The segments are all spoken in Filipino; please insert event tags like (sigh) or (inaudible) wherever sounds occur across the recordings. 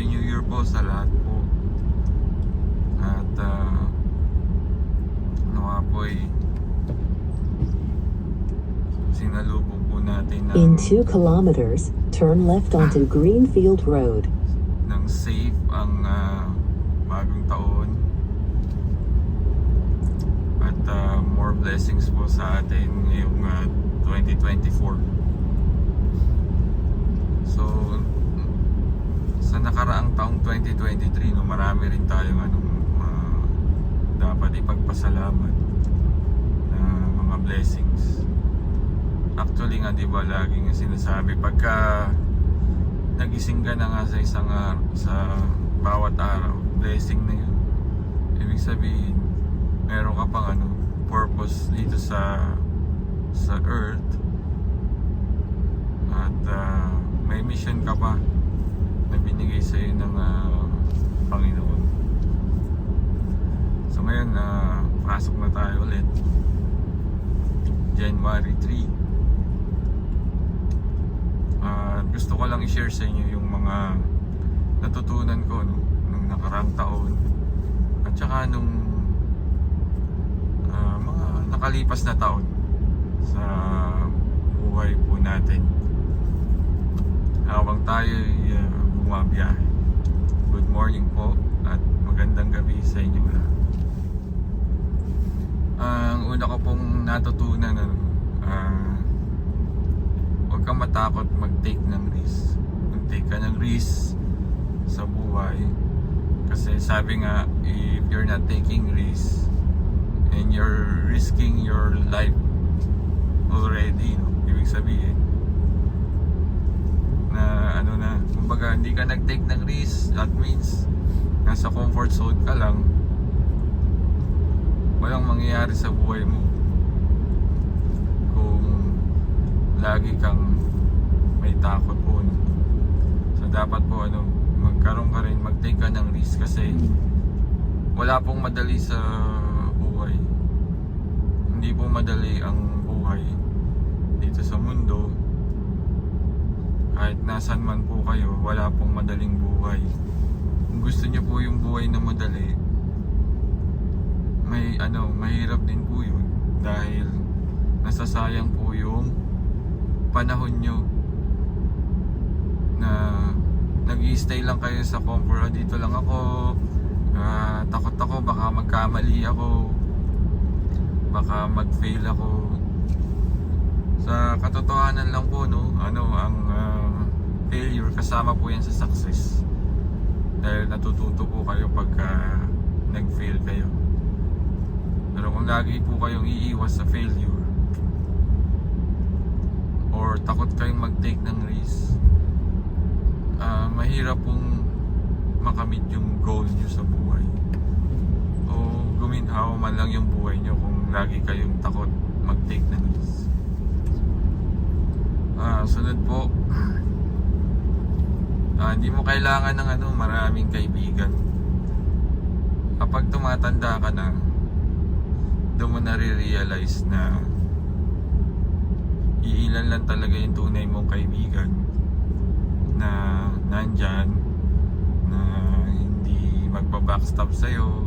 Happy New Year po sa lahat po. At uh, nawa po ay sinalubong po natin ng, In 2 kilometers, turn left onto Greenfield Road. ng safe ang ah, bagong taon. At ah, more blessings po sa atin ngayong ah, 2024. So, nakaraang taong 2023, no, marami rin tayong anong ah, dapat ipagpasalamat na mga blessings. Actually nga, di ba, laging sinasabi, pagka nagising ka na nga sa isang araw, sa bawat araw, blessing na yun. Ibig sabihin, meron ka pang ano, purpose dito sa sa earth at ah, may mission ka pa na binigay sa iyo ng ah, Panginoon. So ngayon, na pasok na tayo ulit. January 3. Ah, gusto ko lang i-share sa inyo yung mga natutunan ko no, nung nakaraang taon at saka nung ah, mga nakalipas na taon sa buhay po natin habang tayo bumabiyahe. Good morning po at magandang gabi sa inyo lahat. Ang una ko pong natutunan ano, ah, huwag kang matakot mag-take ng risk. Mag-take ka ng risk sa buhay. Kasi sabi nga, if you're not taking risk and you're risking your life already, no? ibig sabihin na ano na, kumbaga hindi ka nag-take ng risk, that means nasa comfort zone ka lang. Walang mangyayari sa buhay mo. Kung lagi kang may takot po no? so dapat po ano magkaroon ka rin mag-take ka ng risk kasi wala pong madali sa buhay. Hindi po madali ang buhay dito sa mundo kahit nasan man po kayo wala pong madaling buhay. Kung gusto niyo po yung buhay na madali may ano, mahirap din po yun. Dahil nasasayang po yung panahon nyo na nag stay lang kayo sa comfort. "Ah, dito lang ako. Ah, takot ako. Baka magkamali ako. Baka mag-fail ako. Sa katotohanan lang po no? Ano ang ah, failure kasama po yan sa success dahil natututo po kayo pagka nag-fail kayo pero kung lagi po kayong iiwas sa failure or takot kayong mag-take ng risk, ah, mahirap pong makamit yung goal nyo sa buhay. O guminhawa man lang yung buhay nyo kung lagi kayong takot mag-take ng risk. Ah, sunod po, ah, hindi mo kailangan ng ano, maraming kaibigan. Kapag tumatanda ka na, doon mo nare-realize na iilan lang talaga yung tunay mong kaibigan na nandyan na hindi magpa-backstab sa'yo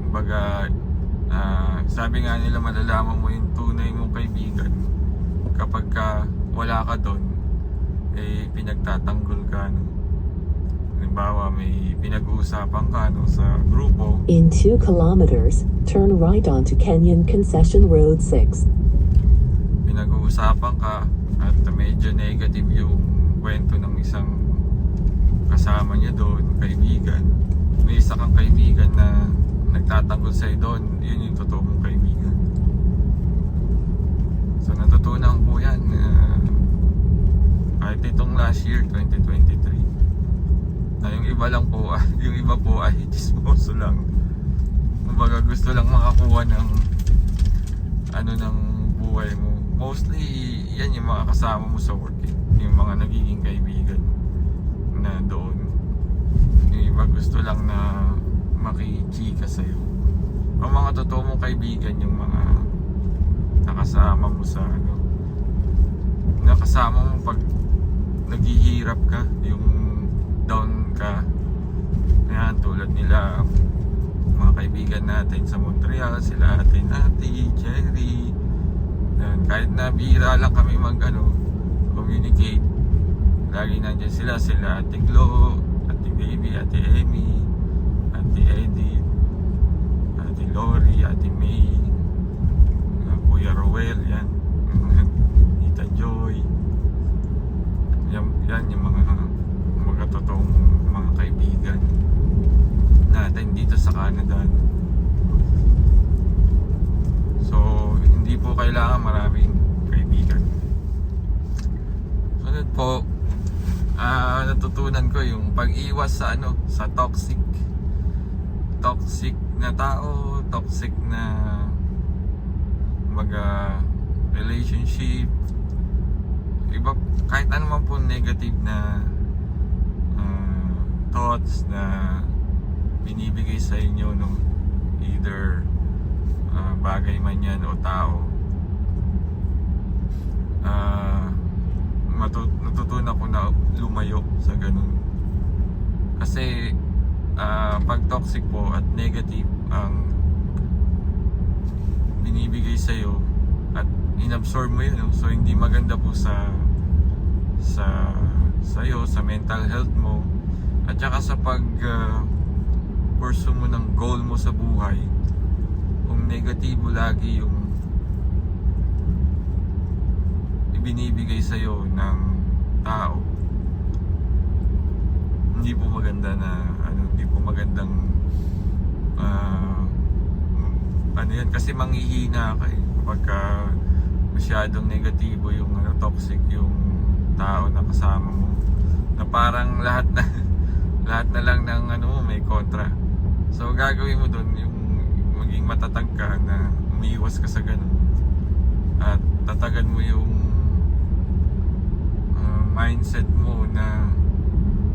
kumbaga ah, sabi nga nila malalaman mo yung tunay mong kaibigan kapag ka wala ka doon eh pinagtatanggol ka no? halimbawa may pinag-uusapan ka no, sa grupo In 2 kilometers, turn right onto Kenyon Concession Road 6. pinag-uusapan ka at medyo negative yung kwento ng isang kasama niya doon, kaibigan. May isa kang kaibigan na nagtatanggol sa'yo doon, yun yung totoo mong kaibigan. So natutunan ko yan na kahit itong last year, 2023, na yung iba lang po, (laughs) yung iba po ay chismoso lang. Kumbaga gusto lang makakuha ng ano ng buhay mo. Mostly, yan yung mga kasama mo sa work. Eh. Yung mga nagiging kaibigan na doon. Yung iba gusto lang na makichika sa'yo. Ang mga totoo mong kaibigan, yung mga nakasama mo sa ano, nakasama mo pag naghihirap ka, yung down ka. Ayan, tulad nila mga kaibigan natin sa Montreal, sila ate Nati, Jerry. Ayan, kahit na bihira lang kami mag ano, communicate. Lagi nandiyan sila, sila ate Glo, ate Baby, ate Amy, ate Edith, ate Lori, ate May, Kuya Roel, yan. Yan, yan yung mga mga totoong mga kaibigan natin dito sa Canada. So, hindi po kailangan maraming kaibigan. Sunod po, ah natutunan ko yung pag-iwas sa ano, sa toxic toxic na tao, toxic na mga relationship iba kahit ano man po negative na uh, thoughts na binibigay sa inyo no either uh, bagay man yan o tao uh, matu- natutunan ko na lumayo sa ganun. Kasi uh, pag toxic po at negative ang binibigay sa'yo at inabsorb mo yun so hindi maganda po sa sa sa'yo, sa mental health mo at saka sa pag uh, mo ng goal mo sa buhay kung negatibo lagi yung ibinibigay sa'yo ng tao hindi po maganda na ano, hindi po magandang ah, ano yan kasi manghihina ka eh. Kapag ah, masyadong negatibo yung ano toxic yung tao na kasama mo na parang lahat na (laughs) lahat na lang ng ano may kontra. So gagawin mo doon yung maging matatag ka na umiiwas ka sa ganun. At tatagan mo yung ah, mindset mo na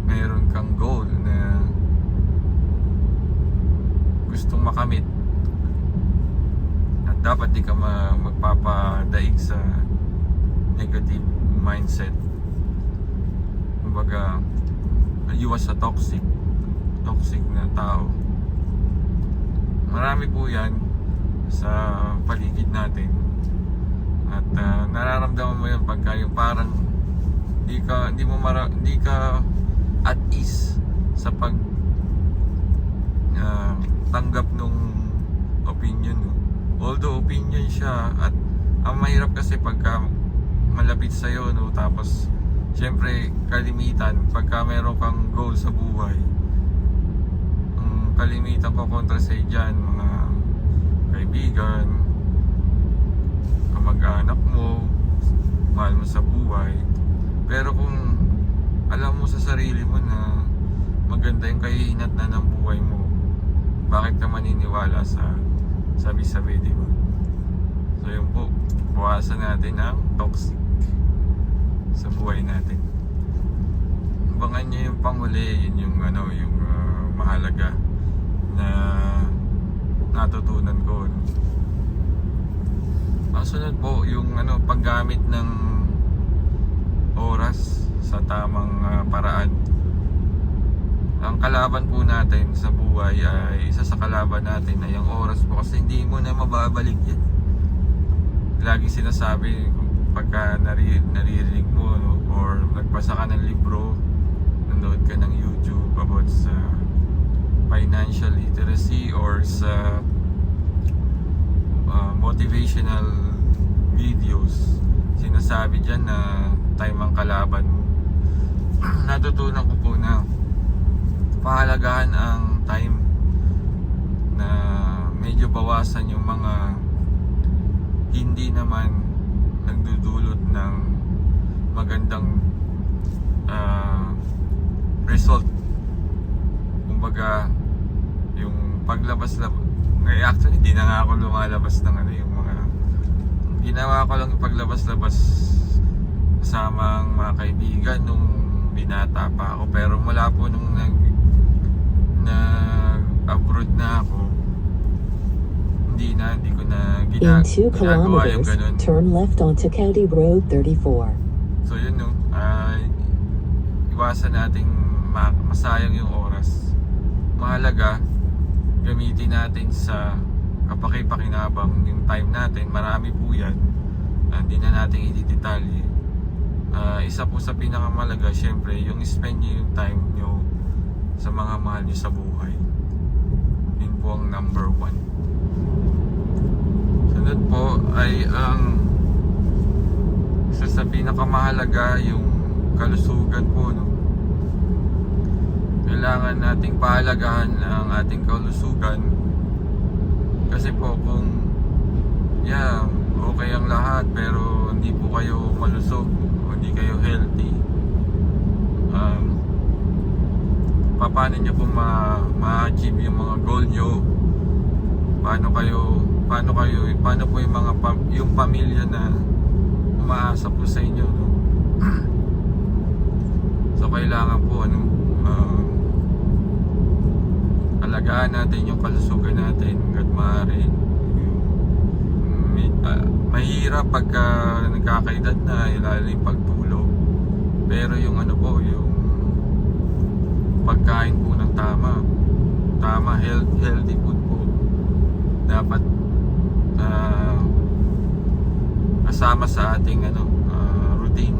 mayroon kang goal na gustong makamit. At dapat di ka ma- magpapadaig sa negative mindset kumbaga iwas sa toxic toxic na tao marami po yan sa paligid natin at ah, nararamdaman mo yun pagka yung parang di ka hindi mo mara, di ka at ease sa pag ah, tanggap nung opinion mo. Although opinion siya at ang mahirap kasi pagka malapit sa iyo no tapos syempre kalimitan pagka meron kang goal sa buhay ang kalimitan ko kontra sa diyan mga kaibigan kamag-anak mo mahal mo sa buhay. Pero kung alam mo sa sarili mo na maganda yung kahihinat na ng buhay mo bakit ka maniniwala sa sabi-sabi di ba? So yun po. Bawasan natin ang toxic sa buhay natin. Abangan nyo yung panghuli yun yung ano yung ah, mahalaga na natutunan ko ang sunod po yung ano paggamit ng oras sa tamang ah, paraan. Ang kalaban po natin sa buhay ay isa sa kalaban natin ay yung oras po kasi hindi mo na mababalik yan. Lagi sinasabi pagka nari, naririnig mo no, or nagbasa ka ng libro nanood ka ng YouTube about sa financial literacy or sa uh, motivational videos. Sinasabi dyan na time ang kalaban. Mo (clears throat) natutunan ko po na pahalagahan ang time na medyo bawasan yung mga hindi naman nagdudulot ng magandang ah, result. Kumbaga yung paglabas lab eh, actually di na nga ako lumalabas ng ano yung mga ginawa ko lang paglabas-labas kasama ang mga kaibigan nung binata pa ako. Pero mula po nung nag nag abroad na ako hindi na hindi ko na gina, In 2 ginagawa yung kilometers, ganun turn left onto County Road 34. So yun no, ah, iwasan nating ma- masayang yung oras. Mahalaga, gamitin natin sa kapakipakinabang yung time natin. Marami po yan. Ah, Hindi na natin i-detalye. Ah, isa po sa pinakamalaga, syempre, yung spend nyo yung time nyo sa mga mahal nyo sa buhay. Yun po ang number one. Sunod po ay ang isa sa pinakamahalaga yung kalusugan po no. Kailangan nating pahalagahan ang ating kalusugan kasi po kung yeah, okay ang lahat pero hindi po kayo malusog o hindi kayo healthy um, paano nyo po ma- ma-achieve yung mga goal nyo paano kayo paano kayo paano po yung mga yung pamilya na umaasa po sa inyo no? so kailangan po ano um, alagaan natin yung kalusugan natin hanggat maaari. Ah, mahirap pagka nagkakaedad na lalo yung pagtulog. Pero yung ano po yung pagkain po ng tama. Tama health, healthy food po. Dapat ah, kasama sa ating ano ah, routine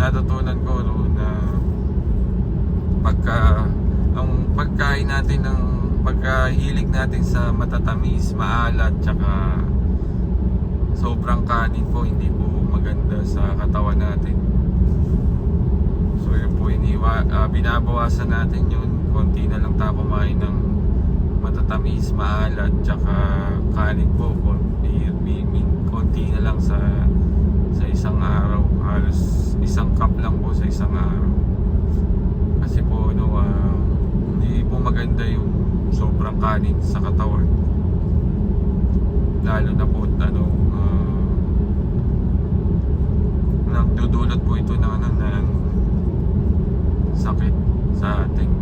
natutunan ko no, na pagka ang pagkain natin ng pagkahilig natin sa matatamis, maalat, tsaka sobrang kanin po hindi po maganda sa katawan natin. So yun po iniwa, ah, binabawasan natin yun. Konti na lang tayo kumain ng matatamis, maalat, tsaka kanin po. Konti, mi- mi- konti na lang sa sa isang araw. Halos isang cup lang po sa isang araw. Kasi po no, ah, hindi po maganda yung sobrang kanin sa katawan. Lalo na po ano, ah, nagdudulot po ito ng ano ng sakit sa ating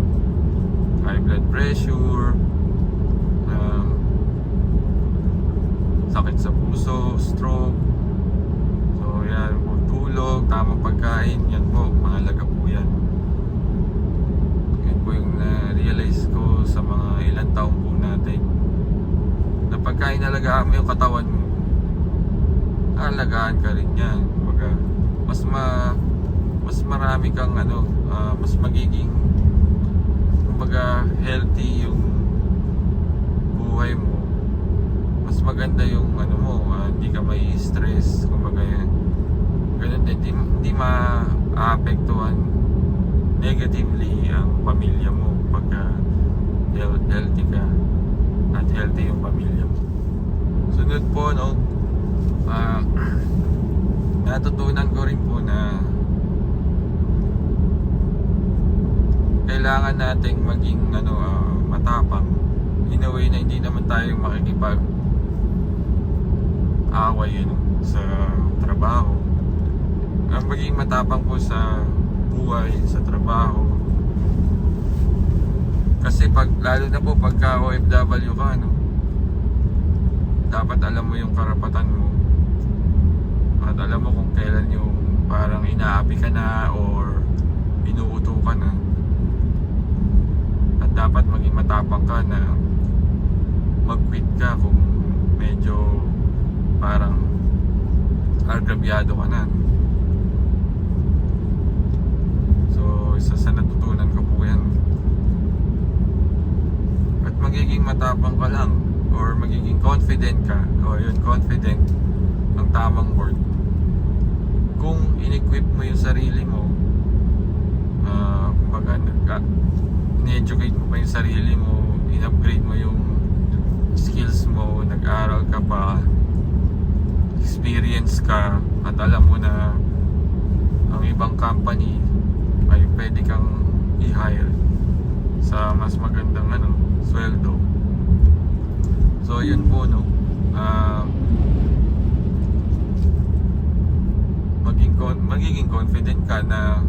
high blood pressure, um, sakit sa puso, stroke. So yan tulog, tamang pagkain, yan po, mahalaga po yan. Yan po yung na-realize ko sa mga ilang taon po natin. Na pagka inalagaan mo yung katawan mo, alagaan ka rin yan. Kumbaga, mas ma mas marami kang ano, ah, mas magiging kumbaga healthy yung buhay mo. Mas maganda yung ano mo, ah, hindi ka may stress, kumbaga. Ganun din, hindi, hindi ma-apektuhan negatively ang pamilya mo pagka health, healthy ka at healthy yung pamilya mo. Sunod po, no, ah, (clears throat) natutunan ko rin po na kailangan nating maging ano ah, matapang in a way na hindi naman tayo makikipag away ano, sa trabaho. Ang maging matapang po sa buhay, sa trabaho. Kasi pag lalo na po pagka OFW ka no dapat alam mo yung karapatan mo. At alam mo kung kailan yung parang inaapi ka na or inuuto ka na. At dapat maging matapang ka na mag-quit ka kung medyo parang agrabyado ka na. So isa sa natutunan ko po yan. At magiging matapang ka lang or magiging confident ka. O yun confident ang tamang word. Kung in-equip mo yung sarili mo ah kumbaga nagka in-educate mo pa yung sarili mo in-upgrade mo yung skills mo nag-aral ka pa experience ka at alam mo na ang ibang company ay pwede kang i-hire sa mas magandang ano, sweldo. So yun po no. Ah maging con- magiging confident ka na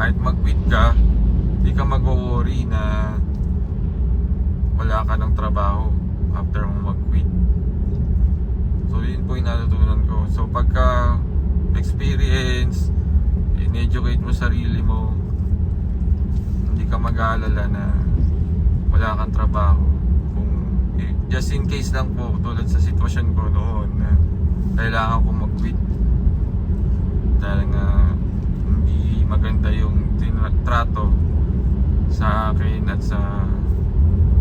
kahit mag-quit ka, di ka mag-worry na wala ka ng trabaho after mo mag-quit. Yun po yung natutunan ko. So pagka experience, in-educate mo sarili mo, ka mag-aalala na wala kang trabaho. Kung just in case lang po tulad sa sitwasyon ko noon na kailangan ko mag-quit dahil nga hindi maganda yung trato sa akin at sa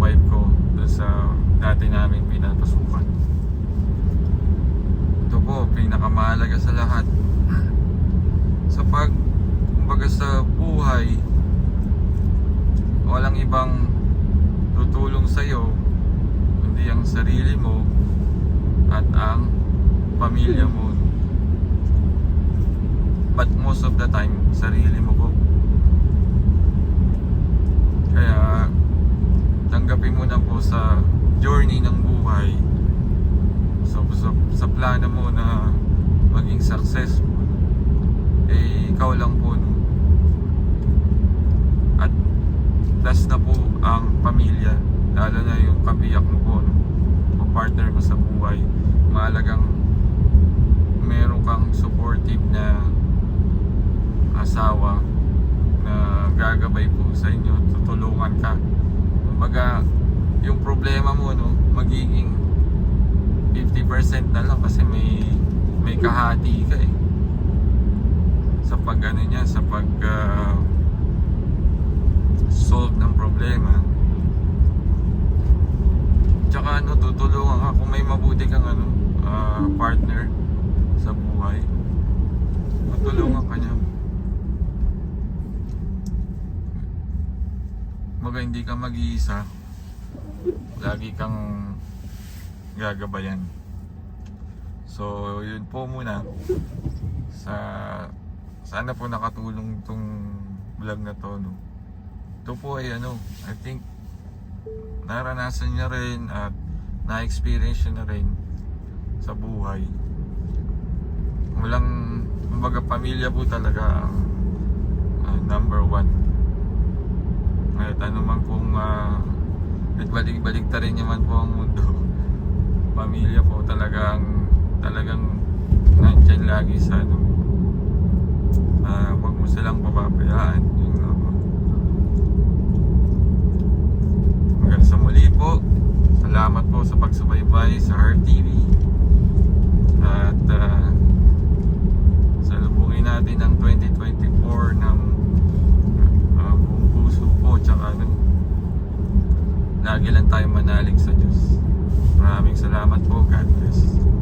wife ko sa dati namin pinapasukan. Po, pinakamahalaga sa lahat. Sa pag, kumbaga sa buhay, walang ibang tutulong sa'yo kundi ang sarili mo at ang pamilya mo. But most of the time, sarili mo po. Kaya, tanggapin mo na po sa journey ng buhay. So, sa, sa plano mo na maging successful, eh, ikaw lang po, no? At last na po ang pamilya, lalo na yung kabiyak mo po, no? o partner mo sa buhay. Mahalagang meron kang supportive na asawa na gagabay po sa inyo, tutulungan ka. Kumbaga, yung problema mo, no, magiging 50% na lang kasi may may kahati ka eh. Sa pag ano niya, sa pag ah, solve ng problema. Tsaka ano, tutulungan ka kung may mabuti kang ano, ah, partner sa buhay. Tutulungan ka niya. Maga hindi ka mag-iisa. Lagi kang gagabayan. So, yun po muna. Sa sana po nakatulong tong vlog na to, no. Ito po ay ano, I think naranasan niya rin at na-experience niya na rin sa buhay. Walang, kumbaga pamilya po talaga ang ah, number one. Kahit ano man kung uh, balik-balik ta rin naman po ang mundo. (laughs) pamilya ko talagang talagang nandyan lagi sa ano. Ah, uh, wag mo silang papabayaan yun lang po. Hanggang sa muli po. Salamat po sa pagsubaybay sa Heart TV at uh, salubungin natin ang 2024 ng uh, buong puso po tsaka ng lagi lang tayo manalig sa Diyos. Maraming salamat po. God bless.